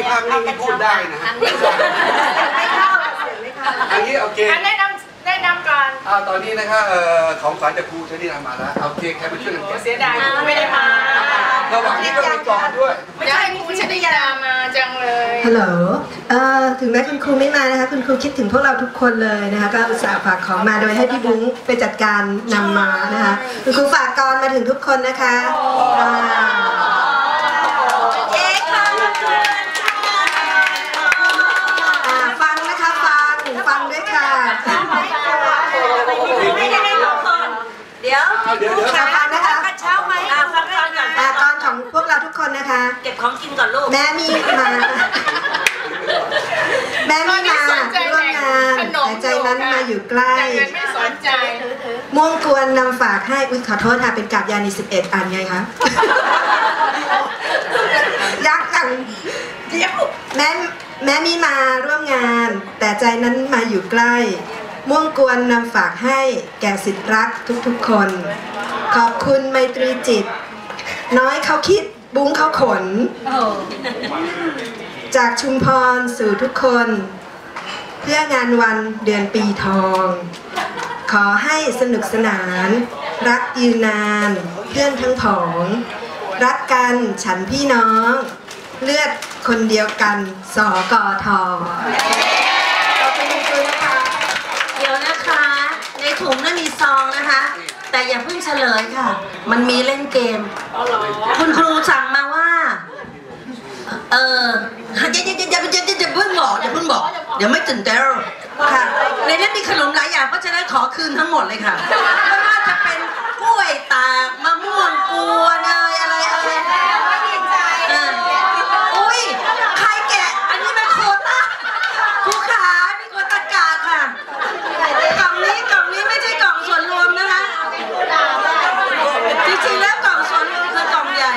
นี้ภาพนิ่งนี่พูดได้นะฮะไม่เข้าเสียงไม่เข้าอันนี้โอเคอันแนะนำแนะนำก่อนอ่าตอนนี้นะครับเอ่อของขวัญจากครูชนิดามาแล้วเอาเค้กใครมาช่วยกันโอ้แกะเสียดายไม่ได้มาระหว่างนี้ก็มีกล่องด้วยไม่ใช่ครูชนิดามาจังเลยฮัลโหลเอ่อถึงแม้คุณครูไม่มานะคะคุณครูคิดถึงพวกเราทุกคนเลยนะคะก็อุตส่าห์ฝากของมาโดยให้พี่บุ้งไปจัดการนำมานะคะคุณครูฝากกรมาถึงทุกคนนะคะอ่า เอ๊ะค่ะ อ่าฟังนะคะฟังฟังด้วยค่ะ ไม่ได้ให้เราก่อน เดี๋ยวเอาเดี๋ยวเดี๋ยวค่ะฟังนะคะกระเช้าไหมอ่าฟังก่อนก่อนอ่ากรของพวกเราทุกคนนะคะ เก็บของกินก่อนลูก แม่มีมา แม่มีมาร่วมงานแต่ใจนั้นมาอยู่ใกล้อย่างนั้นไม่สนใจม่วงกวนนำฝากให้อุ้ยขอโทษค่ะเป็นกาบยานี11อันไงคะยักษ์จังเดี๋ยวแม้แม้มีมาร่วมงาน แต่ใจนั้นมาอยู่ใกล้ ม่วงกวนนำฝากให้แก่สิทธิรักทุกๆคน ขอบคุณไมตรีจิต น้อยเขาคิดบุ้งเขาขน จากชุมพรสู่ทุกคน เพื่องานวันเดือนปีทอง ขอให้สนุกสนาน รักยืนนาน เพื่อนทั้งผอง รักกันฉันพี่น้อง เลือดคนเดียวกันสอกอทอ มีซองนะคะ แต่อย่าเพิ่งเฉลยค่ะ มันมีเล่นเกม คุณครูสั่งมาว่า เอออย่าอย่าอย่าอย่าอย่าอย่าอย่าเพิ่งบอกอย่าเพิ่งบอก เดี๋ยวไม่ตื่นเต้นค่ะ ในนั้นมีขนมหลายอย่างเพราะฉะนั้นขอคืนทั้งหมดเลยค่ะไม่ว่าจะเป็นกล้วยตากมะม่วงกวนเอยอะไรเอยเอออุ้ยใครแกะ อันนี้เป็นโควต้าครูขานี่โควต้ากาศค่ะ กล่องนี้กล่องนี้ไม่ใช่กล่องส่วนรวมนะคะ จริงๆแล้วกล่องส่วนรวมคือกล่องใหญ่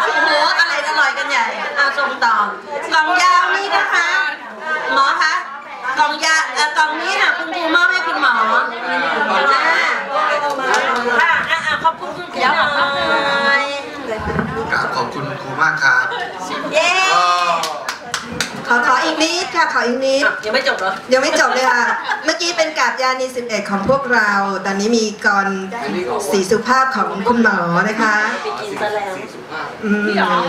โอ้โหอะไรอร่อยกันใหญ่อาส่งต่อกล่องยาวนี่นะคะ หมอคะกล่องยาเอ่อกล่องนี้ค่ะคุณครูมอบให้คุณหมออ่าอ่าอ่าขอบคุณคุณครูหน่อย กราบขอบ คุณครูมากครับเย้ก็ขอขออีกนิดค่ะขออีกนิดอะยังไม่จบเหรอ ยังไม่จบเลยค่ะ เมื่อกี้เป็นกาบยานี11 ของพวกเรา ตอนนี้มีกรสีสุภาพของคุณหมอนะคะไปกินซะแล้วสีสุภาพอืม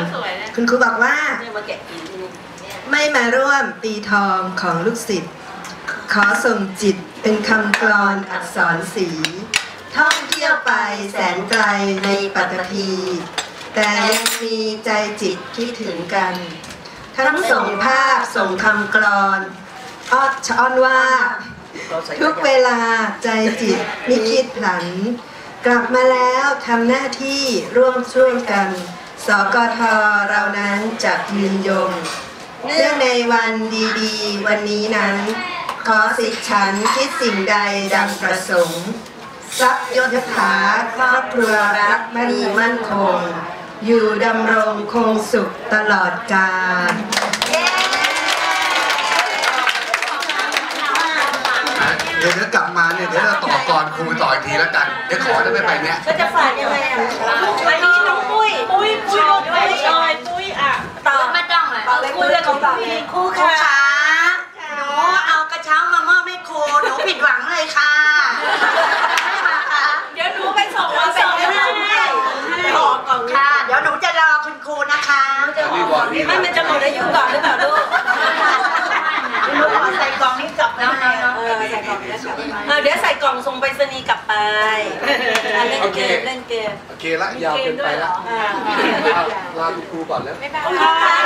คุณครูบอกว่า เนี่ยมาแกะกินที่นี่ไม่มาร่วมปีทองของลูกศิษย์ ขอส่งจิตเป็นคำกลอนอักษรสี ท่องเที่ยวไปแสนไกลในปัตตภี แต่ยังมีใจจิตคิดถึงกัน ทั้งส่งภาพส่งคำกลอนอ้อนชะอ้อนว่า ทุกเวลาใจจิตมิคิดหลัน กลับมาแล้วทำหน้าที่ร่วมช่วยกัน สกทเรานั้นจะยืนยงเนื่องในวันดีๆ วันนี้นั้น ขอสิทธิฉันคิดสิ่งใดดังประสงค์ทรัพย์ยศถาครอบครัวรักมั่นมั่นคง อยู่ดำรงคงสุขตลอดกาลเดี๋ยวเดี๋ยวกลับมาเนี่ยเดี๋ยวเราต่อก่อนครูต่ออีกทีแล้วกัน เดี๋ยวขอได้ไหมไปเนี่ย ก็จะฝากยังไงอะวันนี้น้องปุ้ย ปุ้ย ปุ้ยปุ้ยจอยปุ้ยอะ ต่อ ไม่ต้องเลย ต่อเลยคุยเรื่องของต่อครูค่ะหนูเอากระเช้ามามอบให้ครู หนูผิดหวังเลยค่ะไม่มาค่ะ เดี๋ยวหนูไปส่งมา ส่งให้ขอกล่องค่ะ เดี๋ยวหนูจะรอคุณครูนะคะ นี่บอกนี่ ไม่มันจะหมดอายุก่อนหรือเปล่าลูกหนูขอใส่กล่องนี้กลับนะเออใส่กล่องนี้กลับเออเดี๋ยวใส่กล่องส่งไปรษณีย์กลับไปอะเล่นเกมเล่นเกมโอเคละยาวเกินไปละอ่าเอาลาคุณครูก่อนแล้วค่ะ